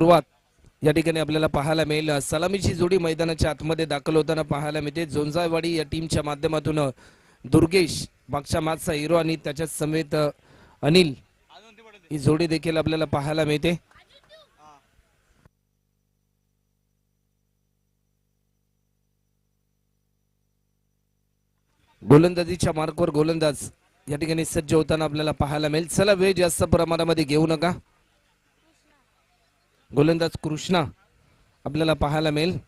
सुरुवात या ठिकाणी आपल्याला पाहायला मिळेल. सलामीची जोडी मैदानाच्या आतमध्ये दाखल होताना पाहायला मिळते. जोंजावाडी या टीमच्या माध्यमातून दुर्गेश मागच्या मागचा हिरो आणि त्याच्या समेत अनिल ही जोडी देखील आपल्याला पाहायला मिळते. गोलंदाजीच्या मार्कवर गोलंदाज या ठिकाणी सज्ज होताना आपल्याला पाहायला मिळेल. चला वेळ जास्त प्रमाणामध्ये घेऊ नका. गोलंदाज कृष्णा आपल्याला पाहायला मिळेल.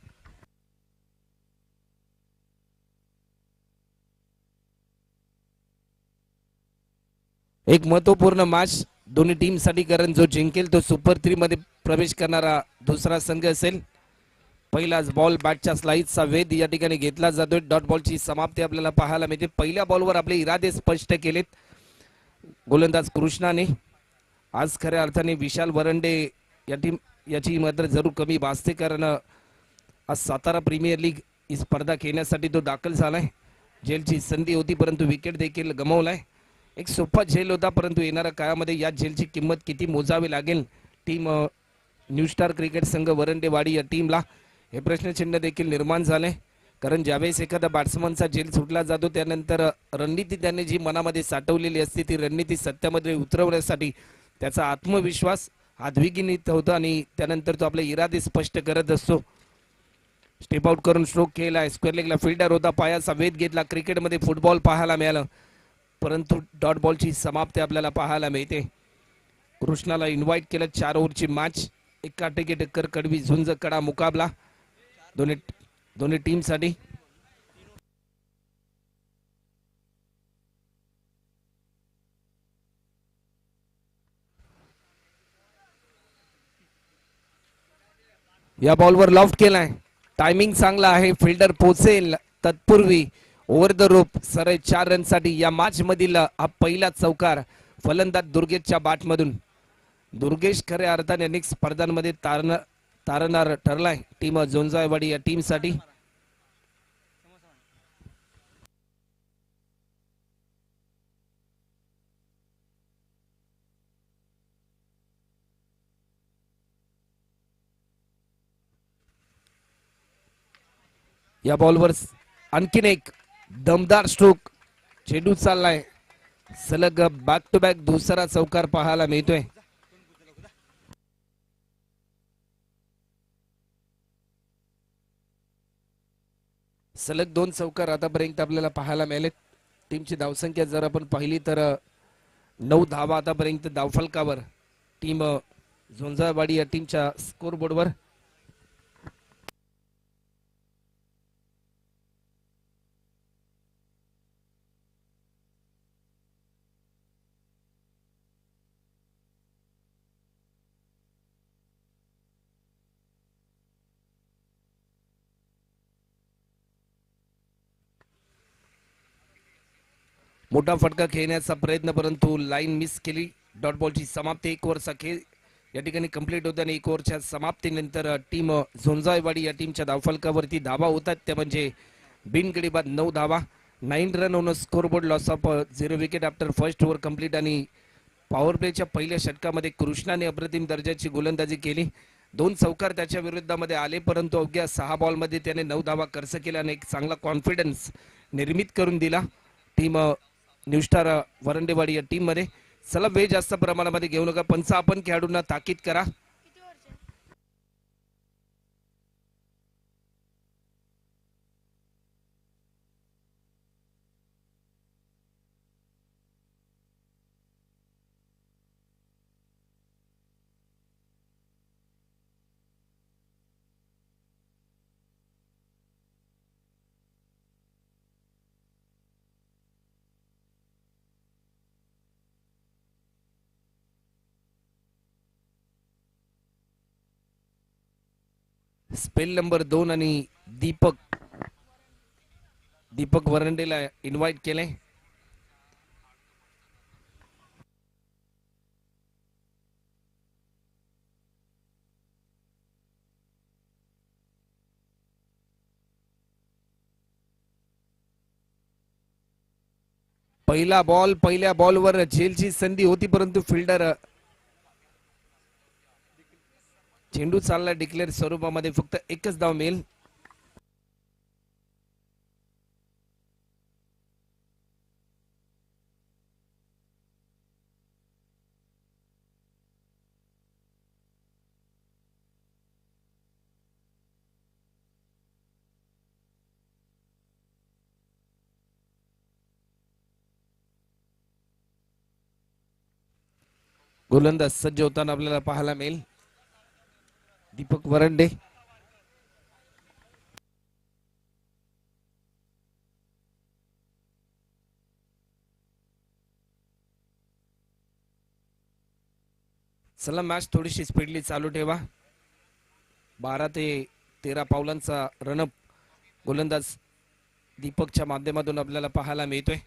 एक महत्त्वपूर्ण मॅच दोन्ही टीमसाठी कारण जो जिंकेल तो सुपर थ्री मध्ये प्रवेश करणारा दुसरा संघ असेल. पहिलाच बॉल बॅटच्या स्लाईडचा वेध या ठिकाणी घेतला जातोय. डॉट बॉलची समाप्ती आपल्याला पाहायला मिळते. पहिल्या बॉलवर आपले इरादे स्पष्ट केलेत. गोलंदाज कृष्णाने आज खऱ्या अर्थाने विशाल वरंडे या टीम याची मात्र जरूर कमी भासते कारण आज सातारा प्रीमियर लीग ही स्पर्धा खेळण्यासाठी तो दाखल झालाय. जेलची संधी होती परंतु विकेट देखील गमावलाय. एक सोपा झेल होता परंतु येणाऱ्या काळामध्ये या झेलची किंमत किती मोजावी लागेल? टीम न्यू स्टार क्रिकेट संघ वरंडेवाडी या टीमला हे प्रश्नचिन्ह देखील निर्माण झाले कारण ज्यावेळेस एखादा बॅट्समनचा झेल सुटला जातो त्यानंतर रणनीती त्याने जी मनामध्ये साठवलेली असते ती रणनीती सत्यामध्ये उतरवण्यासाठी त्याचा आत्मविश्वास आद्विगिनीत होतो आणि त्यानंतर तो आपले इरादे स्पष्ट करत असतो. स्टेप आउट करून स्ट्रोक केला. स्क्वेअर लेगला फिल्डर होता. पायाचा वेध घेतला. क्रिकेटमध्ये फुटबॉल पाहायला मिळालं. परंतु डॉट बॉलची समाप्ती आपल्याला पाहायला मिळते. कृष्णाला इन्व्हाइट केलं. चार ओव्हरची मॅच एका टिकेट टक्कर कडवी झुंज कडा मुकाबला. दोन्ही दोन्ही टीमसाठी या बॉलवर लॉफ्ट केलाय. टायमिंग चांगला आहे. फिल्डर पोचेल तत्पूर्वी. ओव्हर द रोप सरळ चार रनसाठी या मॅच मधील हा पहिला चौकार फलंदाज दुर्गेशच्या बाटमधून दुर्गेश खऱ्या अर्थाने अनेक स्पर्धांमध्ये तारण तारणार ठरलाय. टीम जोंजायवाडी या टीमसाठी या बॉलवर आणखीन एक दमदार स्ट्रोक चेंडू चाललाय. सलग बॅक टू बॅक दुसरा चौकार पाहायला मिळतोय. सलग दोन चौकार आतापर्यंत आपल्याला पाहायला मिळालेत. टीमची धावसंख्या जर आपण पाहिली तर नऊ धावा आतापर्यंत धावफलकावर. टीम अ, या टीमच्या स्कोर मोठा फटका खेळण्याचा प्रयत्न परंतु लाईन मिस केली. डॉट बॉलची समाप्ती एक ओव्हरचा खेळ या ठिकाणी कंप्लीट होत आणि एक ओव्हरच्या समाप्तीनंतर टीम झोंजायवाडी या टीमच्या धावफलकावरती धावा होतात. त्या म्हणजे बिनगडी बाद नऊ धावा nine run on scoreboard loss of zero wicket after first over complete आणि पॉवर प्लेच्या पहिल्या षटकामध्ये कृष्णाने अप्रतिम दर्जाची गोलंदाजी केली. दोन चौकार त्याच्या विरुद्धामध्ये आले परंतु अवघ्या सहा बॉलमध्ये त्याने नऊ धावा खर्च केला आणि एक चांगला कॉन्फिडन्स निर्मित करून दिला. टीम न्यू स्टार वरंडेवाडी या टीममध्ये सलग चला वेळ जास्त प्रमाणामध्ये घेऊ नका पंच आपण खेळाडूंना ताकीद करा. स्पेल नंबर दोन आणि दीपक. दीपक वरंडेला इन्व्हाइट केलंय. पहिला बॉल पहिल्या बॉलवर झेलची संधी होती परंतु फिल्डर चेंडू चालला डिक्लेअर स्वरूपामध्ये फक्त एकच धाव मिळेल. गोलंदाज सज्ज होताना आपल्याला पाहायला मिळेल. दीपक वरंडे. चला मॅच थोडीशी स्पीडली चालू ठेवा. बारा ते तेरा पावलांचा रनअप गोलंदाज दीपकच्या माध्यमातून आपल्याला पाहायला मिळतोय.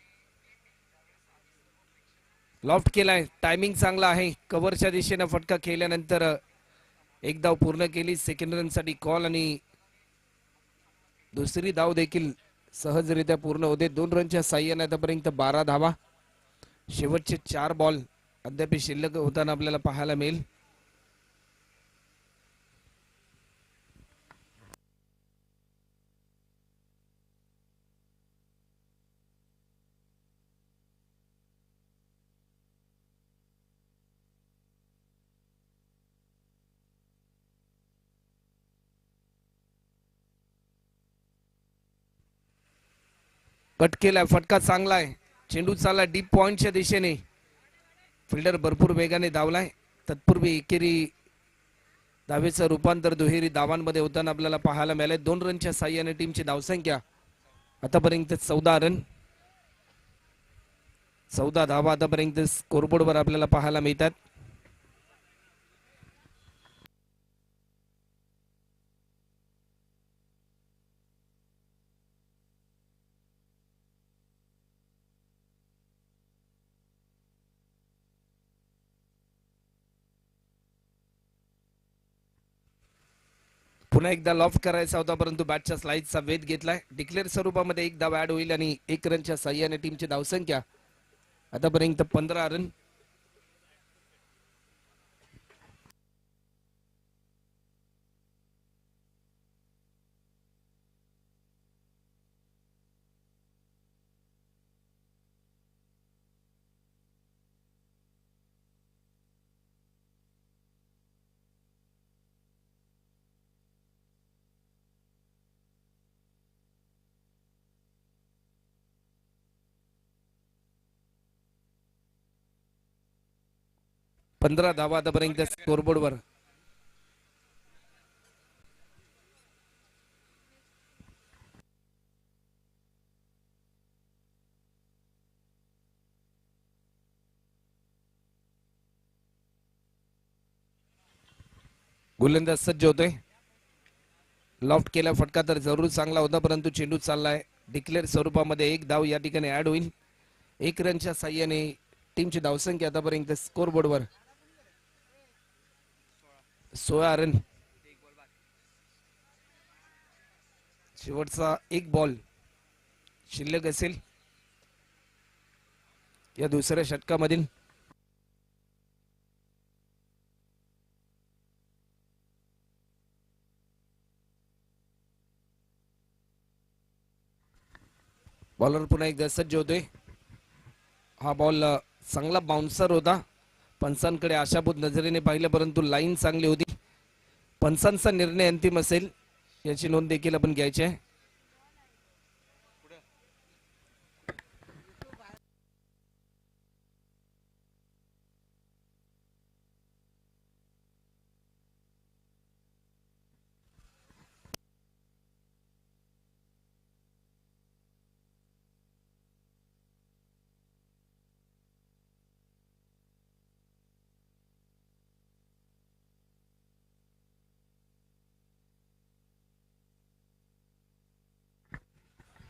लॉफ्ट केलाय. टायमिंग चांगला आहे. कव्हरच्या दिशेनं फटका केल्यानंतर एक धाव पूर्ण केली सेकंड रनसाठी कॉल आणि दुसरी धाव देखील सहजरित्या पूर्ण होते. दोन रनच्या साह्याने आतापर्यंत बारा धावा. शेवटचे चार बॉल अद्याप शिल्लक होताना आपल्याला पाहायला मिळेल. कट केलाय फटका चांगला आहे. चेंडू चालला डीप पॉईंटच्या दिशेने. फिल्डर भरपूर वेगाने धावलाय. तत्पूर्वी एकेरी धावेचं रूपांतर दुहेरी धावांमध्ये होताना आपल्याला पाहायला मिळालंय. दोन रनच्या साह्याने टीमची धावसंख्या आतापर्यंत चौदा रन चौदा धावा आतापर्यंत स्कोरबोर्डवर आपल्याला पाहायला मिळतात. पुन्हा एकदा लॉफ करायचा होता परंतु बॅटच्या स्लाईडचा वेध घेतलाय. डिक्लेअर स्वरूपामध्ये एक धाव ऍड होईल आणि एक रनच्या सहाय्याने टीमची धावसंख्या. आतापर्यंत पंधरा रन पंधरा धावा आतापर्यंत स्कोरबोर्डवर गोलंदाज सज्ज होतोय. लॉफ्ट केला फटका तर जरूर चांगला होता परंतु चेंडू चाललाय. डिक्लेअर स्वरूपामध्ये एक धाव या ठिकाणी ऍड होईल. एक रनच्या साह्याने टीमची धावसंख्या आतापर्यंत स्कोरबोर्डवर सोळा रन. शेवटचा एक बॉल शिल्लक असेल. या दुसऱ्या षटकामधील. बॉलर पुन्हा एकदा सज्ज होतोय. हा बॉल चांगला बाउन्सर होता. पंचांकडे आशाभूत नजरेने पाहिलं परंतु लाईन चांगली होती. पंचांचा निर्णय अंतिम असेल याची नोंद देखील आपण घ्यायची आहे.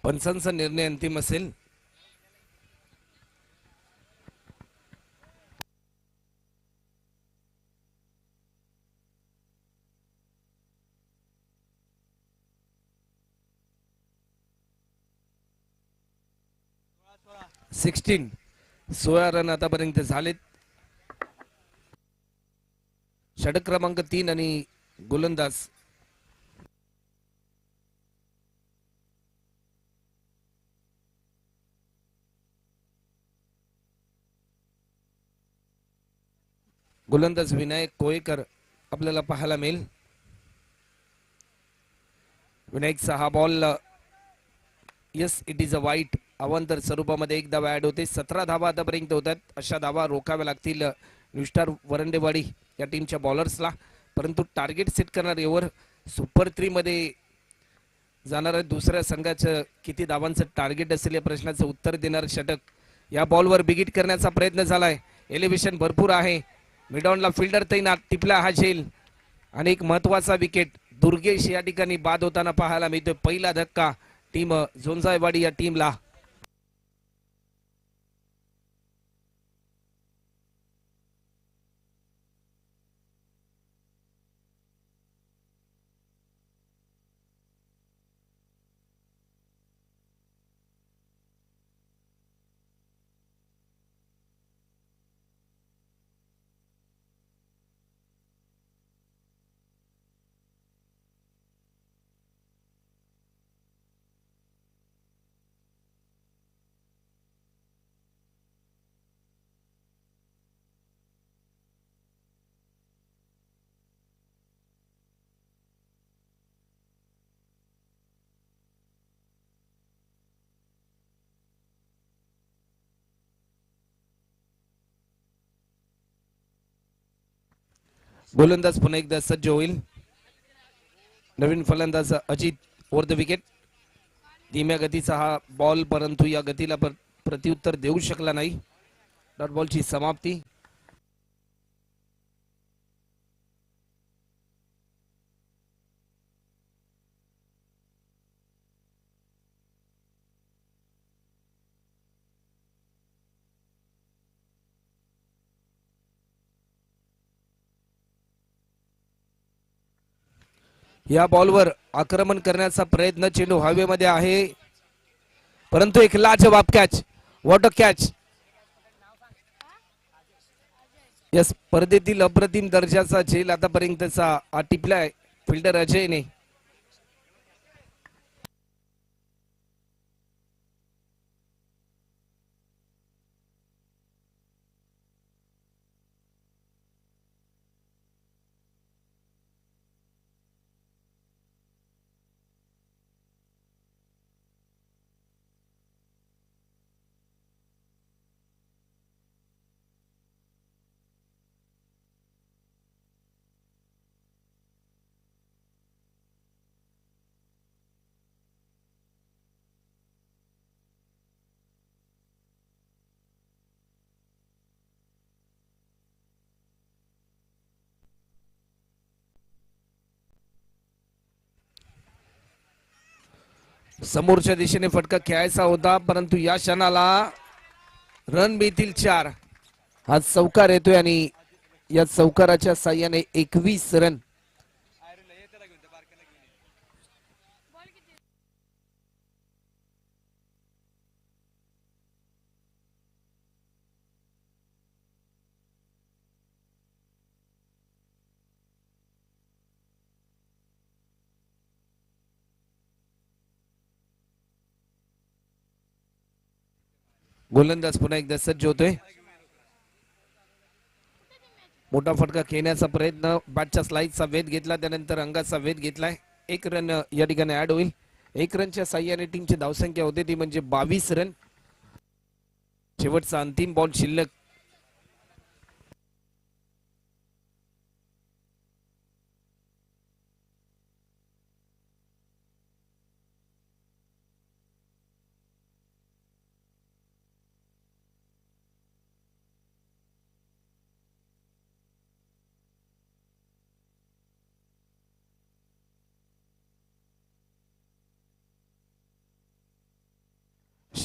पंचांचा निर्णय अंतिम असेल. सिक्स्टीन सोळा रन आतापर्यंत झालेत. षटक क्रमांक तीन आणि गोलंदाज गोलंदाज विनायक कोळेकर आपल्याला पाहायला मिळेल. विनायकचा हा ball yes it is a wide अवांतर स्वरूपामध्ये एक धावा ऍड होते. सतरा धावा आतापर्यंत होतात. अशा धावा रोखाव्या लागतील न्यूस्टार वरंडेवाडी या टीमच्या बॉलर्सला परंतु टार्गेट सेट करणारे ओव्हर सुपर थ्रीमध्ये जाणाऱ्या दुसऱ्या संघाचं किती धावांचं टार्गेट असेल या प्रश्नाचं उत्तर देणारं षटक. या बॉलवर बिगिट करण्याचा प्रयत्न झालाय. एलिव्हेशन भरपूर आहे. मिडॉनला फिल्डर तैनात टिपला हा झेल. आणि एक महत्त्वाचा विकेट दुर्गेश या ठिकाणी बाद होताना पाहायला मिळतोय. पहिला धक्का टीम झोंजायवाडी या टीमला. गोलंदाज पुन्हा एकदा सज्ज होईल. नवीन फलंदाज अजित ओर द विकेट धीम्या गतीचा हा बॉल परंतु या गतीला पर- प्रत्युत्तर देऊ शकला नाही. डॉट बॉलची समाप्ती. या बॉलवर आक्रमण करण्याचा प्रयत्न चेंडू हवेमध्ये आहे. परंतु एक लाजवाब कॅच वॉट अ कॅच या स्पर्धेतील अप्रतिम दर्जाचा झेल आतापर्यंतचा हा टिपलाय फिल्डर अजयने. समोरच्या दिशेने फटका खेळायचा होता परंतु या क्षणाला रन मिळतील चार. हा चौकार येतोय आणि या चौकाराच्या साह्याने एकवीस रन गोलंदाज पुन्हा एकदा सज्ज होतोय. मोठा फटका खेळण्याचा प्रयत्न. बॅटच्या स्लाईडचा वेध घेतला त्यानंतर अंगाचा वेध घेतलाय. एक रन या ठिकाणी ऍड होईल. एक रनच्या साह्याने टीमची धावसंख्या होते ती म्हणजे बावीस रन शेवटचा अंतिम बॉल शिल्लक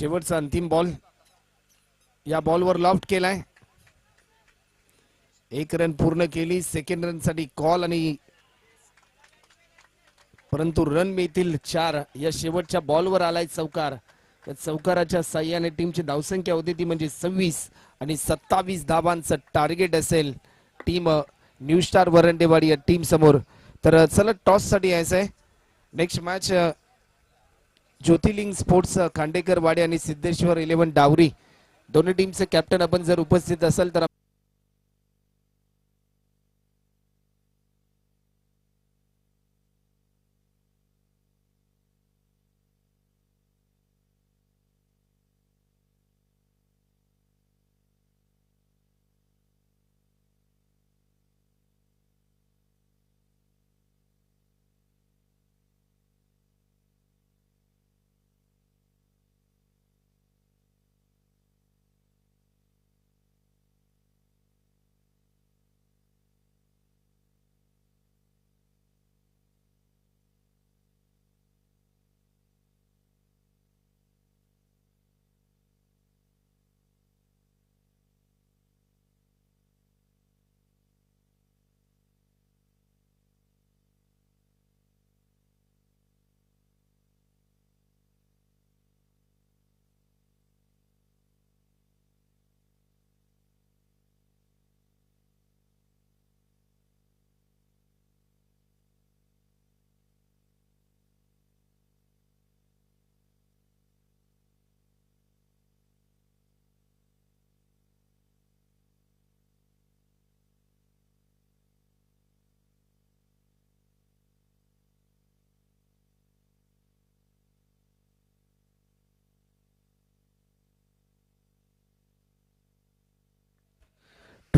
शेवटचा अंतिम बॉल या बॉलवर लॉफ्ट केलाय. एक रन पूर्ण केली. सेकंड रनसाठी कॉल आणि परंतु रन मिळतील चार. या शेवटच्या बॉलवर आलाय चौकार. या चौकाराच्या साह्याने टीमची धावसंख्या होती ती म्हणजे सव्वीस आणि सत्तावीस धावांचं टार्गेट असेल टीम न्यू स्टार वरंडेवाडी या टीम समोर. तर चला टॉससाठी यायचं आहे next match Jyotiling sports Khandekarwadi Khandekar Wade आणि सिद्धेश्वर इलेव्हन डावरी. दोन्ही टीमचे कॅप्टन आपण जर उपस्थित असाल तर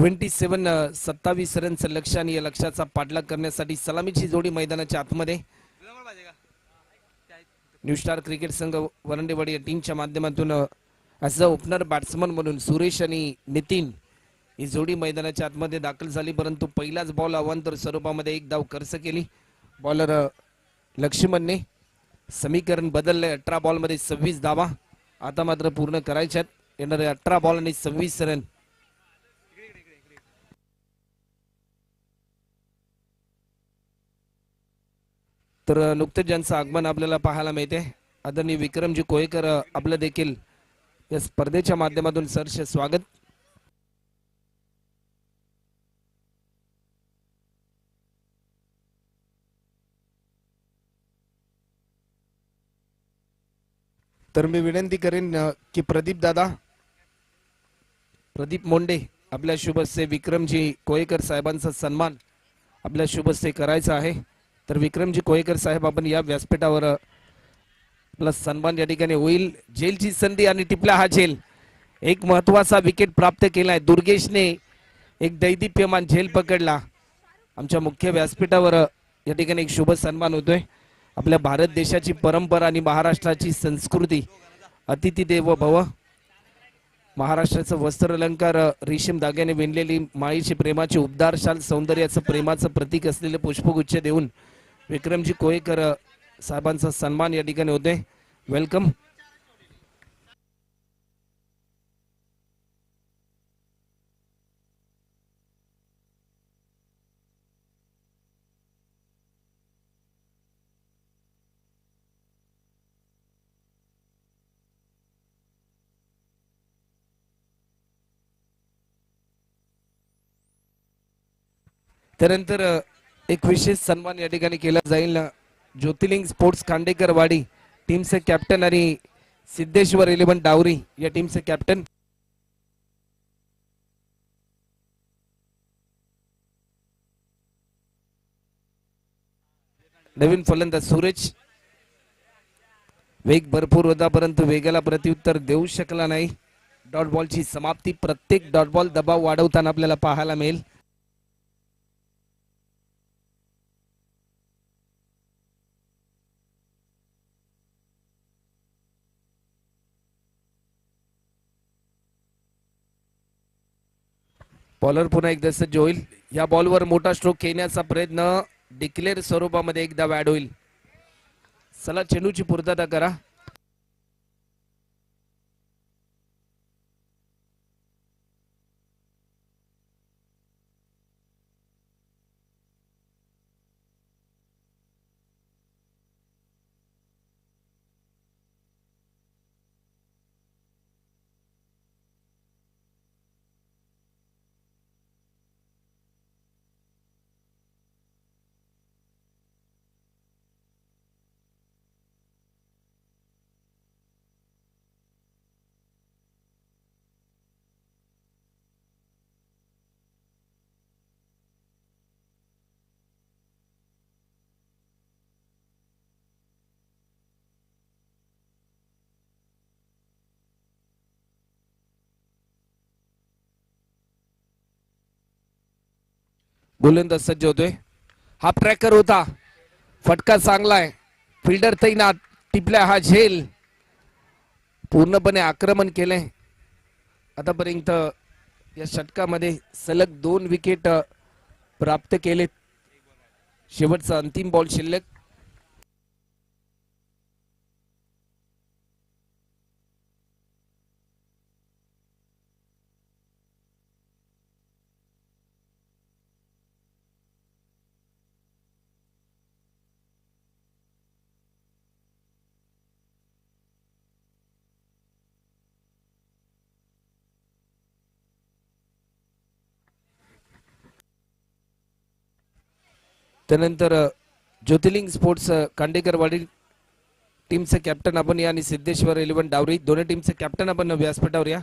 ट्वेंटी सेवन uh, सत्तावीस रनचं लक्ष आणि या लक्षाचा पाठलाग करण्यासाठी सलामीची जोडी मैदानाच्या आतमध्ये. न्यू स्टार क्रिकेट संघ वरंडेवाडी या टीमच्या माध्यमातून ॲज अ ओपनर बॅट्समन म्हणून सुरेश आणि नितीन ही जोडी मैदानाच्या आतमध्ये दाखल झाली. परंतु पहिलाच बॉल अवांतर स्वरूपामध्ये एक धाव खर्च केली. बॉलर uh, लक्ष्मणने समीकरण बदलले. अठरा बॉलमध्ये सव्वीस धावा. आता मात्र पूर्ण करायच्यात येणारे अठरा बॉल आणि सव्वीस रन तर नुकतंच ज्यांचं आगमन आपल्याला पाहायला मिळते आदरणीय विक्रमजी कोयकर आपलं देखील या स्पर्धेच्या माध्यमातून सरश स्वागत. तर मी विनंती करेन की प्रदीप दादा प्रदीप मोंडे आपल्या शुभस्ते विक्रमजी कोयकर साहेबांचा सन्मान आपल्या शुभस्ते करायचा आहे. तर विक्रमजी कोयकर साहेब आपण या व्यासपीठावर आपला सन्मान या ठिकाणी होईल. जेलची संधी आणि टिपला हा झेल. एक महत्त्वाचा विकेट प्राप्त केलाय. दुर्गेशने एक दैदिप्यमान झेल पकडला. आमच्या मुख्य व्यासपीठावर या ठिकाणी एक शुभ सन्मान होतोय. आपल्या भारत देशाची परंपरा आणि महाराष्ट्राची संस्कृती अतिथी देव भव. महाराष्ट्राचं वस्त्र अलंकार रेशीम धाग्याने विणलेली माळीची प्रेमाची उबदार शाल सौंदर्याचं प्रेमाचं प्रतीक असलेले पुष्पगुच्छ देऊन विक्रमजी कोयकर साहेबांचा सन्मान या ठिकाणी होते वेलकम त्यानंतर एक विशेष सन्मान या ठिकाणी केला जाईल. ज्योतिलिंग ज्योतिर्लिंग स्पोर्ट्स खांडेकर वाडी टीमचे कॅप्टन आणि सिद्धेश्वर इलेव्हन डावरी या टीमचे कॅप्टन. नवीन फलंदाज सूरज वेग भरपूर होता परंतु वेगाला प्रत्युत्तर देऊ शकला नाही. डॉट बॉलची समाप्ती प्रत्येक डॉट बॉल दबाव वाढवताना आपल्याला पाहायला मिळेल. बॉलर पुन्हा एकदा सज्ज होईल. या बॉलवर मोठा स्ट्रोक घेण्याचा प्रयत्न डिक्लेअर स्वरूपामध्ये एकदा वॅड होईल. चला चेंडूची पूर्तता करा. गोलंदाज सज्ज होतोय हा ट्रॅकर होता. फटका चांगलाय फिल्डर तैनात. टिपल्या हा झेल. पूर्णपणे आक्रमण केलंय. आतापर्यंत या षटकामध्ये सलग दोन विकेट प्राप्त केलेत. शेवटचा अंतिम बॉल शिल्लक. त्यानंतर ज्योतिर्लिंग स्पोर्ट्स कांडेकरवाडी टीमचे कॅप्टन आपण या आणि सिद्धेश्वर इलेव्हन डावरी दोन्ही टीमचे कॅप्टन आपण व्यासपीठावर या.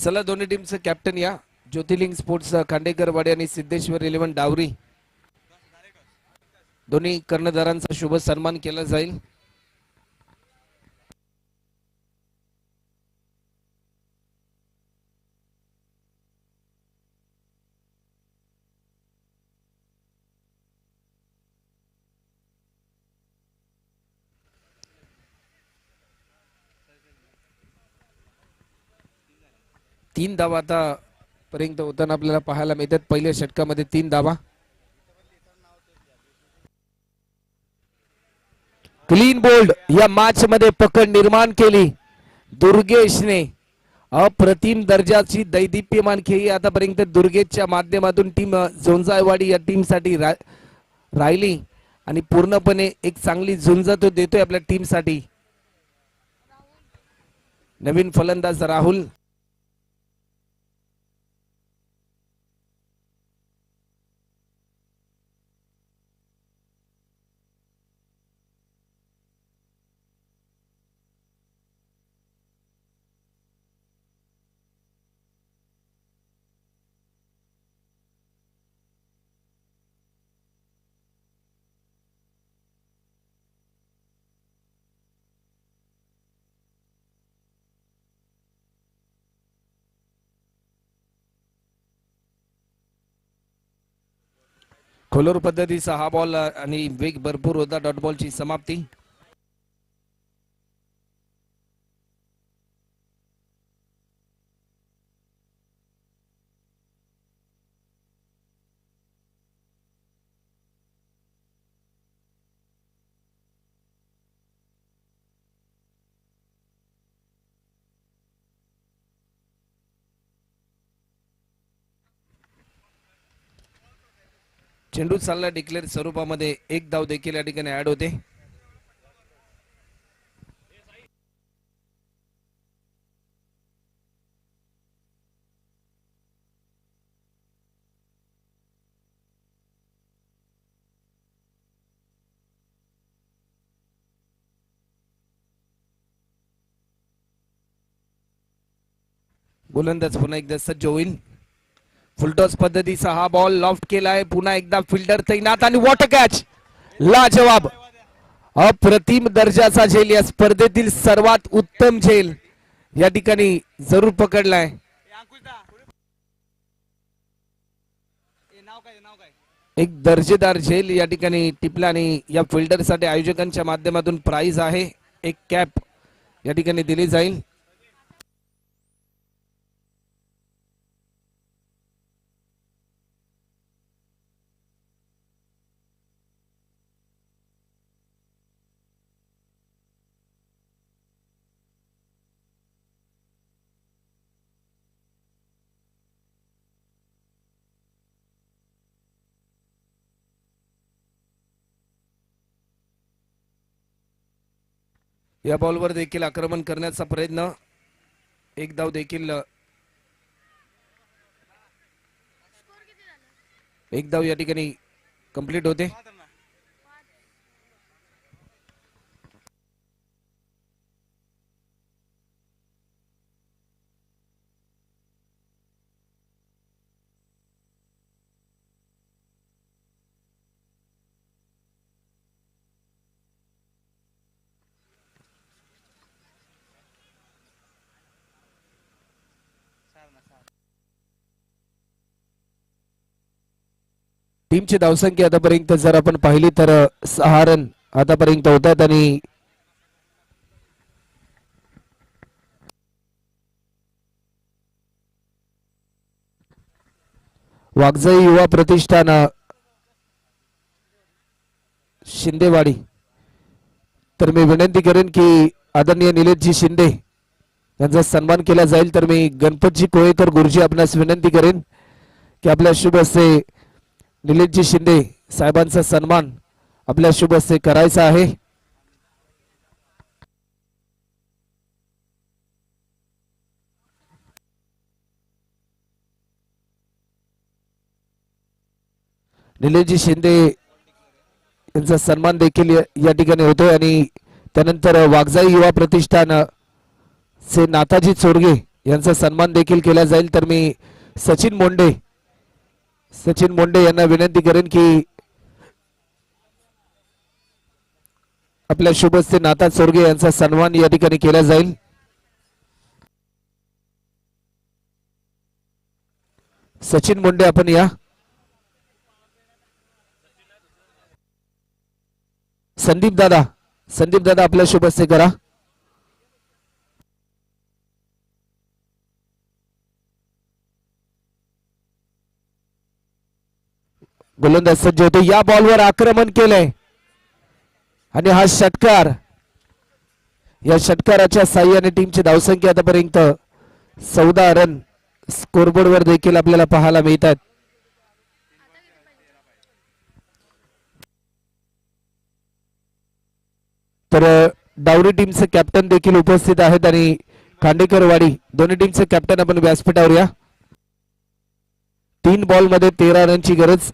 चला दोन्ही टीमचं कॅप्टन या. ज्योतिर्लिंग स्पोर्ट्स खांडेकरवाडी आणि सिद्धेश्वर इलेव्हन डावरी. दोन्ही कर्णधारांचा शुभ सन्मान केला जाईल. तीन धावा आता पर्यंत होताना आपल्याला पाहायला मिळतात. पहिल्या षटकामध्ये तीन धावा. क्लीन बोल्ड या मॅच मध्ये पकड निर्माण केली. दुर्गेशने अप्रतिम दर्जाची दैदिप्यमान खेळी आतापर्यंत दुर्गेशच्या माध्यमातून टीम झोंजायवाडी या टीमसाठी रा राहिली. आणि पूर्णपणे एक चांगली झुंज तो देतोय आपल्या टीमसाठी. नवीन फलंदाज राहुल. खोलोर पद्धतीचा हा बॉल आणि वेग भरपूर होता. डॉट बॉलची समाप्ती. चेंडू चालला डिक्लेअर स्वरूपामध्ये. एक धाव देखील या ठिकाणी ऍड होते. गोलंदाज पुन्हा एकदा सज्ज होईल. फुलटॉस पद्धतीचा हा बॉल लॉफ्ट केलाय. पुन्हा एकदा फिल्डर तैनात आणि वॉटर कॅच लाजवाब! अप्रतिम दर्जाचा झेल या स्पर्धेतील सर्वात उत्तम झेल या ठिकाणी जरूर पकडलाय. एक दर्जेदार झेल या ठिकाणी टिपला आणि या फिल्डरसाठी आयोजकांच्या माध्यमातून प्राइज आहे. एक कॅप या ठिकाणी दिली जाईल. या बॉलवर देखील आक्रमण करण्याचा प्रयत्न. एक धाव देखील एक धाव या ठिकाणी कंप्लीट होते. टीमची धावसंख्या आतापर्यंत जर आपण पाहिली तर सहा रन आतापर्यंत होतात आणि वागजई युवा प्रतिष्ठान शिंदेवाडी. तर मी विनंती करेन की आदरणीय निलेशजी शिंदे यांचा सन्मान केला जाईल. तर मी गणपतजी कोळेकर गुरुजी आपणास विनंती करेन की आपल्या शुभ असे निलेशजी शिंदे साहेबांचा सन्मान आपल्या शुभ हस्ते करायचा आहे. निलेशजी शिंदे यांचा सन्मान देखील या- ठिकाणी होतोय आणि त्यानंतर वागजाई युवा प्रतिष्ठान से नाताजी चोरगे यांचा सन्मान देखील केला जाईल. तर मी सचिन मोंडे सचिन मुंडे यांना विनंती करेन की आपल्या शुभस्ते नाथा चोरगे यांचा सन्मान या ठिकाणी केला जाईल. सचिन मुंडे आपण या. संदीप दादा संदीप दादा आपल्या शुभस्ते करा. गोलंदाज सज्ज होतो. या बॉलवर आक्रमण केलंय. आणि हा षटकार या षटकाराच्या साह्याने टीमची धावसंख्या आतापर्यंत चौदा रन स्कोरबोर्डवर देखील आपल्याला पाहायला मिळतात. तर डावरी टीमचे कॅप्टन देखील उपस्थित आहेत आणि खांडेकरवाडी दोन्ही टीमचे कॅप्टन आपण व्यासपीठावर या. तीन बॉलमध्ये तेरा रनची गरज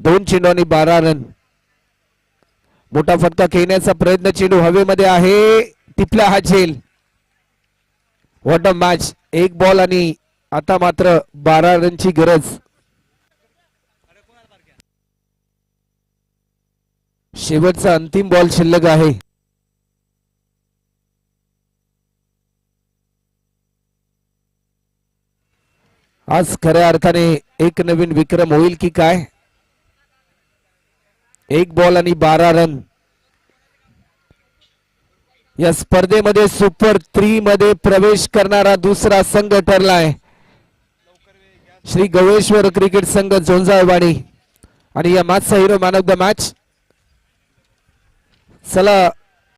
दोन चेंडू आणि बारा रन. मोठा फटका खेळण्याचा प्रयत्न चेंडू हवेमध्ये आहे. टिपला हा झेल. वॉट अ मॅच एक बॉल आणि आता मात्र बारा रनची गरज. शेवटचा अंतिम बॉल शिल्लक आहे. आज खऱ्या अर्थाने एक नवीन विक्रम होईल की काय? एक बॉल आणि बारा रन. या स्पर्धेमध्ये सुपर थ्री मध्ये प्रवेश करणारा दुसरा संघ ठरलाय. श्री गवेश्वर क्रिकेट संघ झोंजाळवाडी आणि या मॅचचा hero man of the match चला